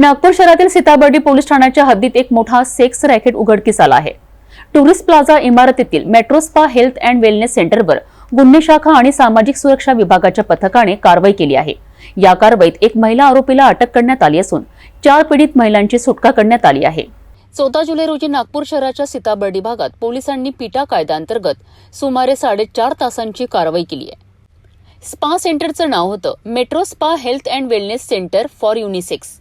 नागपूर शहरातील सीताबर्डी पोलीस ठाण्याच्या हद्दीत एक मोठा सेक्स रॅकेट उघडकीस आला आहे. टुरिस्ट प्लाझा इमारतीतील metro spa health and wellness सेंटरवर गुन्हे शाखा आणि सामाजिक सुरक्षा विभागाच्या पथकाने कारवाई केली आहे. या कारवाईत एक महिला आरोपीला अटक करण्यात आली असून चार पीडित महिलांची सुटका करण्यात आली आहे. चौदा जुलै रोजी नागपूर शहराच्या सीताबर्डी भागात पोलिसांनी पिटा कायद्याअंतर्गत सुमारे साडेचार तासांची कारवाई केली आहे. स्पा सेंटरचं नाव होतं metro spa health and wellness centre for unisex.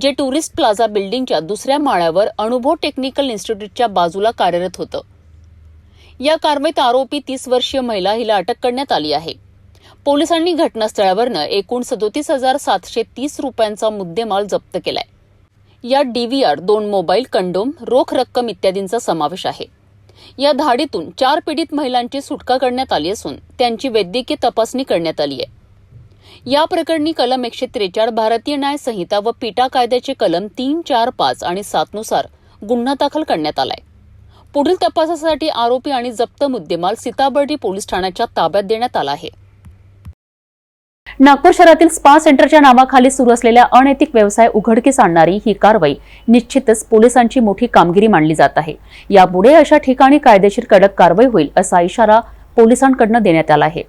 जे टुरिस्ट प्लाझा बिल्डिंगच्या दुसऱ्या माळ्यावर अनुभव टेक्निकल इन्स्टिट्यूटच्या बाजूला कार्यरत होतं. या कारवाईत आरोपी तीस वर्षीय महिला हिला अटक करण्यात आली आहे. पोलिसांनी घटनास्थळावरनं एकूण सदोतीस हजार सातशे तीस रुपयांचा मुद्देमाल जप्त केलाय. यात डीव्हीआर दोन मोबाईल कंडोम रोख रक्कम इत्यादींचा समावेश आहे. या धाडीतून चार पीडित महिलांची सुटका करण्यात आली असून त्यांची वैद्यकीय तपासणी करण्यात आली आहे. या प्रकरणी कलम एकशे त्रेचाळ भारतीय न्याय संहिता व पिटा कायद्याचे कलम तीन चार पाच आणि सातनुसार गुन्हा दाखल करण्यात आलाय. पुढील तपासासाठी आरोपी आणि जप्त मुद्देमाल सीताबर्डी पोलीस ठाण्याच्या ताब्यात देण्यात आला आहे. नागपूर शहरातील स्पा सेंटरच्या नावाखाली सुरू असलेल्या अनैतिक व्यवसाय उघडकीस आणणारी ही कारवाई निश्चितच पोलिसांची मोठी कामगिरी मानली जात आहे. यापुढे अशा ठिकाणी कायदेशीर कडक कारवाई होईल असा इशारा पोलिसांकडनं देण्यात आला आहे.